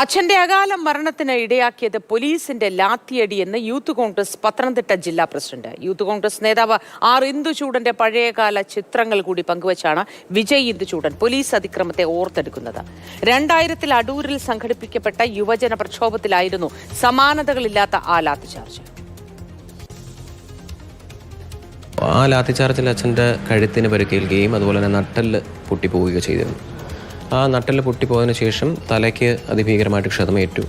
അച്ഛന്റെ അകാല മരണത്തിന് ഇടയാക്കിയത് പോലീസിന്റെ ലാത്തിയടി എന്ന് യൂത്ത് കോൺഗ്രസ് പത്തനംതിട്ട ജില്ലാ പ്രസിഡന്റ്. യൂത്ത് കോൺഗ്രസ് നേതാവ് ആർ ഇന്ദുചൂടന്റെ പഴയകാല ചിത്രങ്ങൾ കൂടി പങ്കുവച്ചാണ് വിജയ് ഇന്ദുചൂടൻ പോലീസ് അതിക്രമത്തെ ഓർത്തെടുക്കുന്നത്. രണ്ടായിരത്തിൽ അടൂരിൽ സംഘടിപ്പിക്കപ്പെട്ട യുവജന പ്രക്ഷോഭത്തിലായിരുന്നു സമാനതകളില്ലാത്ത ആ ലാത്തിചാർജ് ആ ലാത്തിച്ചാർജിൽ അച്ഛന്റെ കഴുത്തിന് പരുക്കേൽക്കുകയും അതുപോലെ തന്നെ നട്ടൽ പൊട്ടിപ്പോവുകയോ ചെയ്തിരുന്നു. ആ നട്ടൽ പൊട്ടിപ്പോയതിനു ശേഷം തലയ്ക്ക് അതിഭീകരമായിട്ട് ക്ഷതമേറ്റു.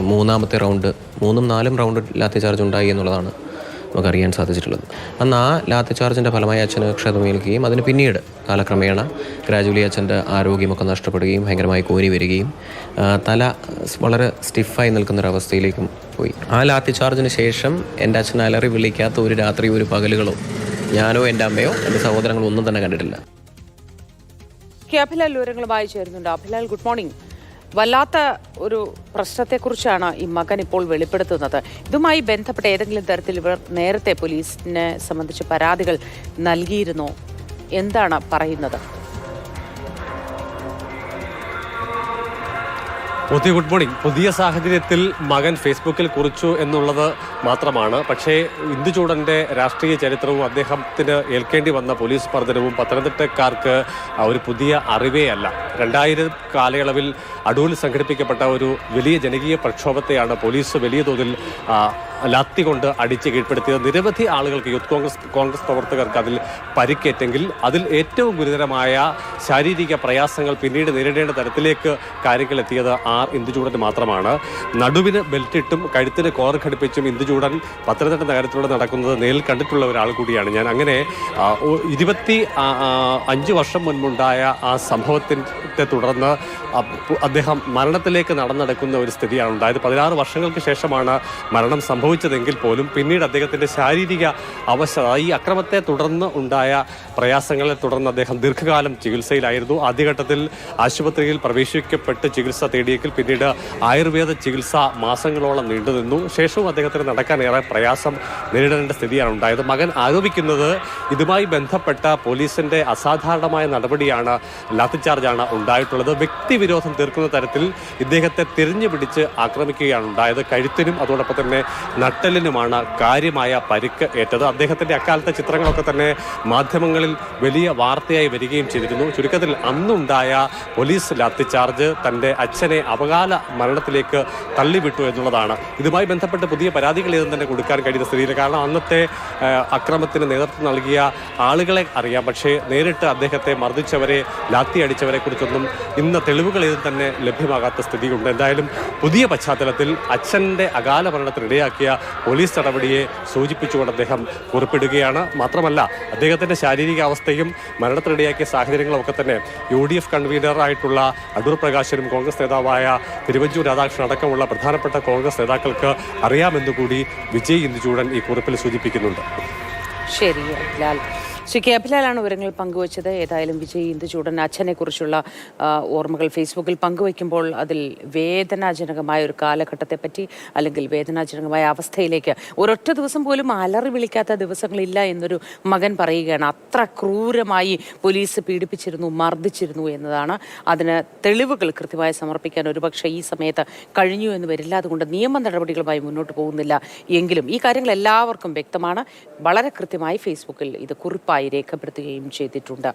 മൂന്നാമത്തെ റൗണ്ട് മൂന്നും നാലും റൗണ്ട് ലാത്തി ചാർജ് ഉണ്ടായി എന്നുള്ളതാണ് നമുക്കറിയാൻ സാധിച്ചിട്ടുള്ളത്. അന്ന് ആ ലാത്തി ചാർജിന്റെ ഫലമായി അച്ഛന് ക്ഷതമേൽക്കുകയും അതിന് പിന്നീട് കാലക്രമേണ ഗ്രാജുവലി അച്ഛന്റെ ആരോഗ്യമൊക്കെ നഷ്ടപ്പെടുകയും ഭയങ്കരമായി കോരി വരികയും തല വളരെ സ്റ്റിഫായി നിൽക്കുന്നൊരവസ്ഥയിലേക്കും പോയി. ആ ലാത്തി ചാർജിന് ശേഷം എന്റെ അച്ഛൻ അലറി വിളിക്കാത്ത ഒരു രാത്രി ഒരു പകലുകളോ ഞാനോ എന്റെ അമ്മയോ എന്റെ സഹോദരങ്ങളോ ഒന്നും തന്നെ കണ്ടിട്ടില്ല. കെ അഭിലാൽ വിവരങ്ങളുമായി ചേരുന്നുണ്ട് അഭിലാൽ ഗുഡ് മോർണിംഗ് വല്ലാത്ത ഒരു പ്രശ്നത്തെക്കുറിച്ചാണ് ഈ മകൻ ഇപ്പോൾ വെളിപ്പെടുത്തുന്നത്. ഇതുമായി ബന്ധപ്പെട്ട ഏതെങ്കിലും തരത്തിൽ ഇവർ നേരത്തെ പോലീസിനെ സംബന്ധിച്ച് പരാതികൾ നൽകിയിരുന്നോ? എന്താണ് പറയുന്നത്? പുതിയ ഗുഡ് മോർണിംഗ്. പുതിയ സാഹചര്യത്തിൽ മകൻ ഫേസ്ബുക്കിൽ കുറിച്ചു എന്നുള്ളത് മാത്രമാണ്. പക്ഷേ ഇന്ദുചൂടന്റെ രാഷ്ട്രീയ ചരിത്രവും അദ്ദേഹത്തിന് ഏൽക്കേണ്ടി വന്ന പോലീസ് മർദ്ദനവും പത്തനംതിട്ടക്കാർക്ക് ഒരു പുതിയ അറിവേ അല്ല. രണ്ടായിരം കാലയളവിൽ അടൂരിൽ സംഘടിപ്പിക്കപ്പെട്ട ഒരു വലിയ ജനകീയ പ്രക്ഷോഭത്തെയാണ് പോലീസ് വലിയ തോതിൽ ലാത്തി കൊണ്ട് അടിച്ച് കീഴ്പ്പെടുത്തിയത് നിരവധി ആളുകൾക്ക് യൂത്ത് കോൺഗ്രസ് കോൺഗ്രസ് പ്രവർത്തകർക്ക് അതിൽ പരിക്കേറ്റെങ്കിൽ അതിൽ ഏറ്റവും ഗുരുതരമായ ശാരീരിക പ്രയാസങ്ങൾ പിന്നീട് നേരിടേണ്ട തരത്തിലേക്ക് കാര്യങ്ങൾ എത്തിയത് ആർ ഇന്ദുചൂടന് മാത്രമാണ്. നടുവിന് ബെൽറ്റിട്ടും കഴുത്തിന് കോർ ഘടിപ്പിച്ചും ഇന്ദുചൂടൻ പത്തനംതിട്ട നഗരത്തിലൂടെ നടക്കുന്നത് നേരിൽ കണ്ടിട്ടുള്ള ഒരാൾ കൂടിയാണ്. ഞാൻ അങ്ങനെ ഇരുപത്തി അഞ്ച് വർഷം മുൻപുണ്ടായ ആ സംഭവത്തിന്റെ തുടർന്ന് അദ്ദേഹം മരണത്തിലേക്ക് നടന്നെടുക്കുന്ന ഒരു സ്ഥിതിയാണ് ഉണ്ടായത്. പതിനാറ് വർഷങ്ങൾക്ക് ശേഷമാണ് മരണം സംഭവിച്ചതെങ്കിൽ പോലും പിന്നീട് അദ്ദേഹത്തിന്റെ ശാരീരിക അവശത ഈ അക്രമത്തെ തുടർന്ന് ഉണ്ടായ പ്രയാസങ്ങളെ തുടർന്ന് അദ്ദേഹം ദീർഘകാലം ചികിത്സയിലായിരുന്നു. ആദ്യഘട്ടത്തിൽ ആശുപത്രിയിൽ പ്രവേശിക്കപ്പെട്ട് ചികിത്സ തേടിയെങ്കിൽ പിന്നീട് ആയുർവേദ ചികിത്സ മാസങ്ങളോളം നീണ്ടുനിന്നു ശേഷവും അദ്ദേഹത്തിന് നടക്കാൻ ഏറെ പ്രയാസം നേരിടേണ്ട സ്ഥിതിയാണ് ഉണ്ടായത്. മകൻ ആരോപിക്കുന്നത് ഇതുമായി ബന്ധപ്പെട്ട പോലീസിന്റെ അസാധാരണമായ നടപടിയാണ് ലാത്തിച്ചാർജാണ് ഉണ്ടായിട്ടുള്ളത്. വ്യക്തിവിരോധം തീർക്കുന്ന തരത്തിൽ ഇദ്ദേഹത്തെ തിരിഞ്ഞു പിടിച്ച് ആക്രമിക്കുകയാണ് ഉണ്ടായത്. കഴുത്തിനും അതോടൊപ്പം തന്നെ നട്ടലിനുമാണ് കാര്യമായ പരിക്ക് ഏറ്റത്. അദ്ദേഹത്തിന്റെ അക്കാലത്തെ ചിത്രങ്ങളൊക്കെ തന്നെ മാധ്യമങ്ങളിൽ വലിയ വാർത്തയായി വരികയും ചെയ്തിരുന്നു. ചുരുക്കത്തിൽ അന്നുണ്ടായ പോലീസ് ലാത്തിച്ചാർജ് തന്റെ അച്ഛനെ അപകാല മരണത്തിലേക്ക് തള്ളിവിട്ടു എന്നുള്ളതാണ്. ഇതുമായി ബന്ധപ്പെട്ട് പുതിയ പരാതികൾ ഏതും തന്നെ കൊടുക്കാൻ കഴിയുന്ന സ്ഥിതിയിൽ കാരണം അന്നത്തെ അക്രമത്തിന് നേതൃത്വം നൽകിയ ആളുകളെ അറിയാം. പക്ഷേ നേരിട്ട് അദ്ദേഹത്തെ മർദ്ദിച്ചവരെ ലാത്തി അടിച്ചവരെ കുറിച്ചൊന്നും ഇന്ന് തെളിവുകൾ ഏതും തന്നെ ലഭ്യമാകാത്ത സ്ഥിതിയുണ്ട്. എന്തായാലും പുതിയ പശ്ചാത്തലത്തിൽ അച്ഛന്റെ അകാല മരണത്തിന് പോലീസ് നടപടിയെ സൂചിപ്പിച്ചുകൊണ്ട് അദ്ദേഹം കുറിപ്പിടുകയാണ്. മാത്രമല്ല അദ്ദേഹത്തിന്റെ ശാരീരിക അവസ്ഥയും മരണത്തിനിടയാക്കിയ സാഹചര്യങ്ങളൊക്കെ തന്നെ യു ഡി എഫ് കൺവീനറായിട്ടുള്ള അടൂർ പ്രകാശനും കോൺഗ്രസ് നേതാവായ തിരുവഞ്ചൂർ രാധാകൃഷ്ണൻ അടക്കമുള്ള പ്രധാനപ്പെട്ട കോൺഗ്രസ് നേതാക്കൾക്ക് അറിയാമെന്നുകൂടി വിജയ് ഇന്ദുചൂടൻ ഈ കുറിപ്പിൽ സൂചിപ്പിക്കുന്നുണ്ട്. ശരി അഭിലാൽ ശ്രീ കെ അഭിലാലാണ് വിവരങ്ങൾ പങ്കുവച്ചത്. ഏതായാലും വിജയ് ഇന്ദുചൂടൻ അച്ഛനെ കുറിച്ചുള്ള ഓർമ്മകൾ ഫേസ്ബുക്കിൽ പങ്കുവയ്ക്കുമ്പോൾ അതിൽ വേദനാജനകമായ ഒരു കാലഘട്ടത്തെ പറ്റി അല്ലെങ്കിൽ വേദനാജനകമായ അവസ്ഥയിലേക്ക് ഒരൊറ്റ ദിവസം പോലും അലറി വിളിക്കാത്ത ദിവസങ്ങളില്ല എന്നൊരു മകൻ പറയുകയാണ്. അത്ര ക്രൂരമായി പോലീസ് പീഡിപ്പിച്ചിരുന്നു മർദ്ദിച്ചിരുന്നു എന്നതാണ്. അതിന് തെളിവുകൾ കൃത്യമായി സമർപ്പിക്കാൻ ഒരുപക്ഷെ ഈ സമയത്ത് കഴിഞ്ഞു എന്ന് വരില്ല. അതുകൊണ്ട് നിയമ നടപടികളുമായി മുന്നോട്ട് പോകുന്നില്ല. എങ്കിലും ഈ കാര്യങ്ങൾ എല്ലാവർക്കും വ്യക്തമാണ്. വളരെ കൃത്യമായി ഫേസ്ബുക്കിൽ ഇത് കുറിപ്പായി രേഖപ്പെടുത്തുകയും ചെയ്തിട്ടുണ്ട്.